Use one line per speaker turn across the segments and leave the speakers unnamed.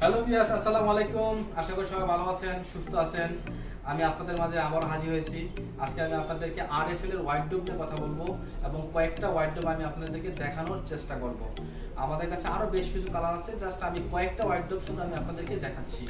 Hello বিয়াস আসসালামু আলাইকুম। আশা করি সবাই ভালো আছেন, সুস্থ আছেন। আমি আপনাদের মাঝে আবারও হাজির হয়েছি। আজকে আমি আপনাদেরকে আর এফ এল এর হোয়াইট ডোব নিয়ে কথা বলব এবং কয়েকটা হোয়াইট ডোব আমি আপনাদেরকে দেখানোর চেষ্টা করব। আমাদের কাছে আরও বেশ কিছু কালার আছে জাস্ট আমি কয়েকটা হোয়াইট ডোব শুধু আমি আপনাদেরকে দেখাচ্ছি।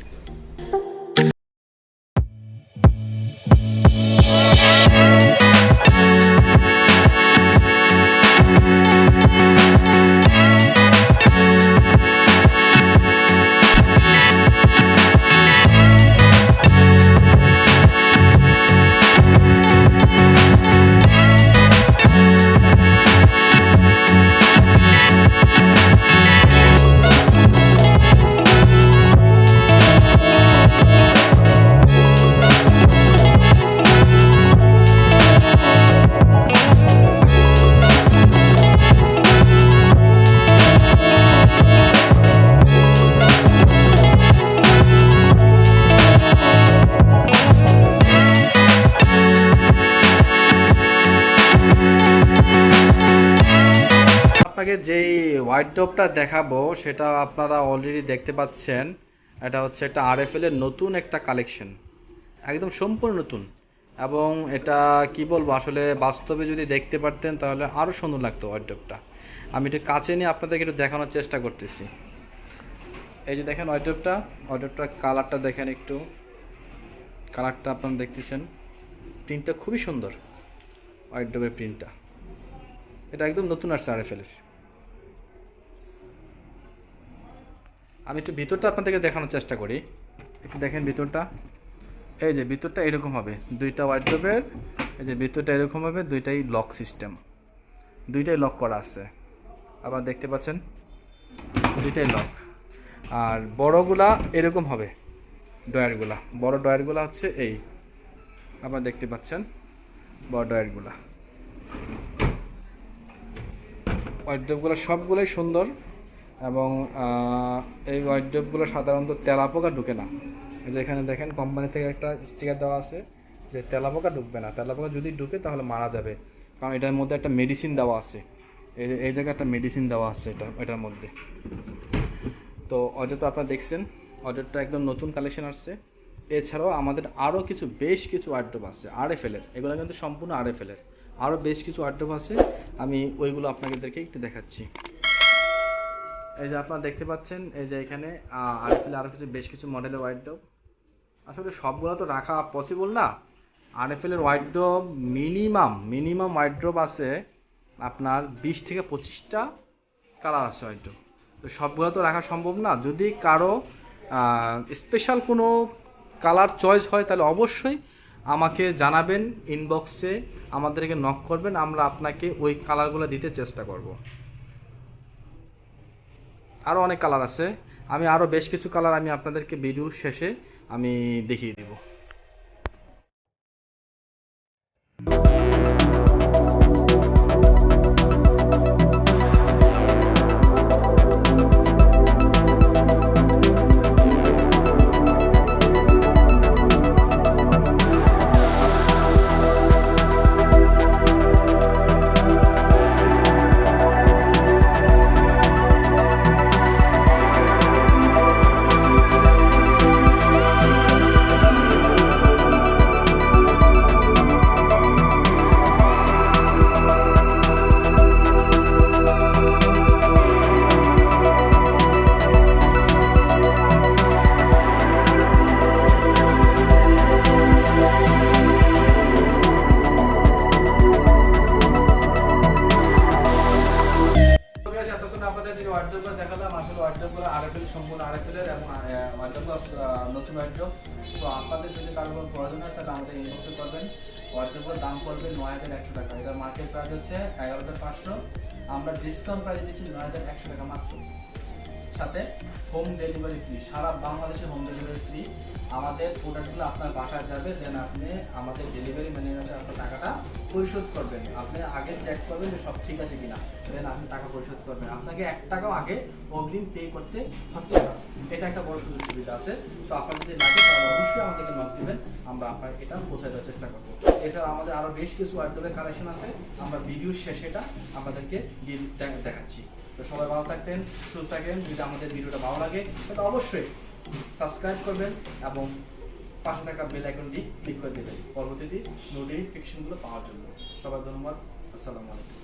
যেই হোয়াইট ডোবটা দেখাবো, সেটা আপনারা অলরেডি দেখতে পাচ্ছেন। এটা হচ্ছে একটা আরএফএল এর নতুন একটা কালেকশন একদম সম্পূর্ণ নতুন। এবং এটা কি বলব, আসলে বাস্তবে যদি দেখতে পারতেন, তাহলে আরও সুন্দর লাগতো হোয়াইট ডোবটা আমি একটু কাছে নিয়ে আপনাদেরকে একটু দেখানোর চেষ্টা করতেছি। এই যে দেখেন হোয়াইট ডোবটা হোয়াইট ডোবটার কালারটা দেখেন একটু। কালারটা আপনারা দেখতেছেন। প্রিন্টটা খুবই সুন্দর। হোয়াইট ডোবের প্রিন্টটা এটা একদম নতুন আসছে আরএফএল এর। আমি একটু ভিতরটা আপনাদেরকে দেখানোর চেষ্টা করি। একটু দেখেন ভিতরটা। এই যে ভিতরটা এরকম হবে। দুইটা ওয়ার্ড্রোবের এই যে ভিতরটা এরকম হবে, দুইটাই লক সিস্টেম দুইটাই লক করা আছে। আবার দেখতে পাচ্ছেন? দুইটাই লক আর বড়গুলা এরকম হবে ডয়ারগুলা বড় ডয়ারগুলা হচ্ছে এই। আবার দেখতে পাচ্ছেন? বড় ডয়ারগুলা ওয়াইড্রপগুলো সবগুলোই সুন্দর। এবং এই ওয়াইড্রপগুলো সাধারণত তেলাপোকা ঢুকে না। যে এখানে দেখেন কোম্পানি থেকে একটা স্টিকার দেওয়া আছে যে তেলাপোকা ঢুকবে না। তেলাপোকা যদি ঢুকে তাহলে মারা যাবে। কারণ এটার মধ্যে একটা মেডিসিন দেওয়া আছে। এই এই জায়গায় একটা মেডিসিন দেওয়া আছে এটা, এটার মধ্যে। তো অর্ডার তো আপনারা দেখছেন অর্ডারটা একদম নতুন কালেকশন আসছে। এছাড়াও আমাদের আরও কিছু, বেশ কিছু আড্ডব আছে আর এফ এর এগুলো কিন্তু সম্পূর্ণ আর এফ আরও বেশ কিছু আড্ডব আছে আমি ওইগুলো আপনাদেরকে একটু দেখাচ্ছি। এই যে আপনারা দেখতে পাচ্ছেন, এই যে এখানে আর এফ এর আরও কিছু বেশ কিছু মডেলের হোয়াইট ডব আসলে সবগুলো তো রাখা পসিবল না। আর এফ এর হোয়াইট ডব মিনিমাম মিনিমাম হোয়াইট ড্রপ আছে আপনার বিশ থেকে পঁচিশটা কালার আছে হয়তো তো সবগুলো তো রাখা সম্ভব না। যদি কারও স্পেশাল কোনো কালার চয়েস হয়, তাহলে অবশ্যই আমাকে জানাবেন ইনবক্সে আমাদেরকে নক করবেন, আমরা আপনাকে ওই কালারগুলো দিতে চেষ্টা করব। আরও অনেক কালার আছে। আমি আরও বেশ কিছু কালার আমি আপনাদেরকে ভিডিও শেষে আমি দেখিয়ে দিব। আপনাদের যে ওয়ার্ড্রোবগুলো দেখালাম, আসলে ওয়ার্ড্রোবগুলো আরএফএল সম্পূর্ণ আরএফএল এর এবং নতুন ওয়ার্ড্রোব তো আপনাদের যদি কারও প্রয়োজন হয়, তাহলে আমাদের ইনবক্সে করবেন। ওয়ার্ড্রোবগুলোর দাম পড়বে নয় হাজার একশো টাকা। এটা মার্কেট প্রাইস হচ্ছে এগারো হাজার পাঁচশো। আমরা ডিসকাউন্ট প্রাইস দিচ্ছি নয় হাজার একশো টাকা মাত্র। সাথে হোম ডেলিভারি ফ্রি সারা বাংলাদেশে হোম ডেলিভারি ফ্রি আমাদের প্রোডাক্টগুলো আপনার বাসায় যাবে দেন আপনি আমাদের ডেলিভারি ম্যানের কাছে আপনার টাকাটা পরিশোধ করবেন। আপনি আগে চেক করবেন যে সব ঠিক আছে কিনা দেন আপনি টাকা পরিশোধ করবেন। আপনাকে এক টাকাও আগে অগ্রিম পে করতে হচ্ছে না। এটা একটা বড় সুযোগ সুবিধা আছে। তো আপনার যদি লাগে, তাহলে অবশ্যই আমাদেরকে নক দিবেন। আমরা আপনার এটা পৌঁছে দেওয়ার চেষ্টা করব। এছাড়া আমাদের আরও বেশ কিছু ওয়ার্ডের কালেকশন আছে। আমরা ভিডিওর শেষে এটা আপনাদেরকে দিয়ে দেখাচ্ছি। তো সবাই ভালো থাকতেন সুস্থ থাকবেন। যদি আমাদের ভিডিওটা ভালো লাগে, তাহলে অবশ্যই সাবস্ক্রাইব করবেন এবং পাশে থাকা বেল আইকনটি ক্লিক করে দেবেন। পরবর্তীতে নোটিফিকেশনগুলো পাওয়ার জন্য। সবাই ধন্যবাদ। আসসালামু আলাইকুম।